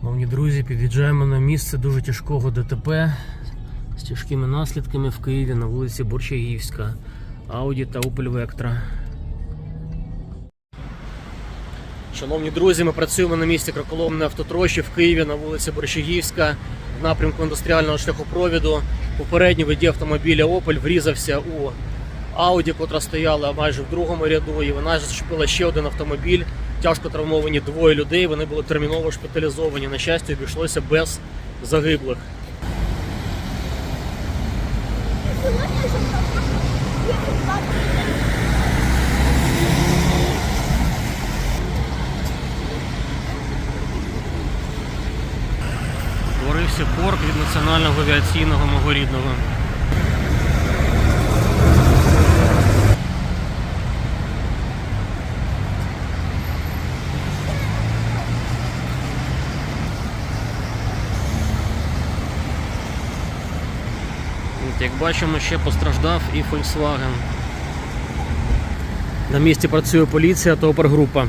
Шановні друзі, під'їжджаємо на місце дуже тяжкого ДТП з тяжкими наслідками в Києві на вулиці Борчаївська. Ауді та Opel Vectra. Шановні друзі, ми працюємо на місці кроколомної автотрощі в Києві на вулиці Борщагівська в напрямку індустріального шляхопровіду. Попередній водій автомобіля Opel врізався у Ауді, котра стояла майже в другому ряду, і вона зачепила ще один автомобіль. Тяжко травмовані двоє людей. Вони були терміново шпиталізовані. На щастя, обійшлося без загиблих. Творився корк від національного авіаційного мого рідного. Як бачимо, ще постраждав і Volkswagen. На місці працює поліція та опергрупа.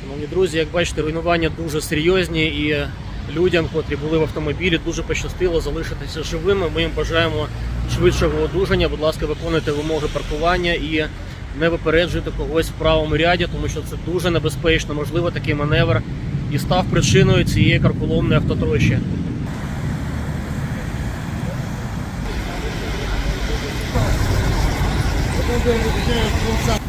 Шановні друзі, як бачите, руйнування дуже серйозні і людям, котрі були в автомобілі, дуже пощастило залишитися живими. Ми їм бажаємо швидшого одужання. Будь ласка, виконуйте вимоги паркування і не випереджуйте когось в правому ряді, тому що це дуже небезпечно. Можливо, такий маневр і став причиною цієї карколомної автотрощі. Будемо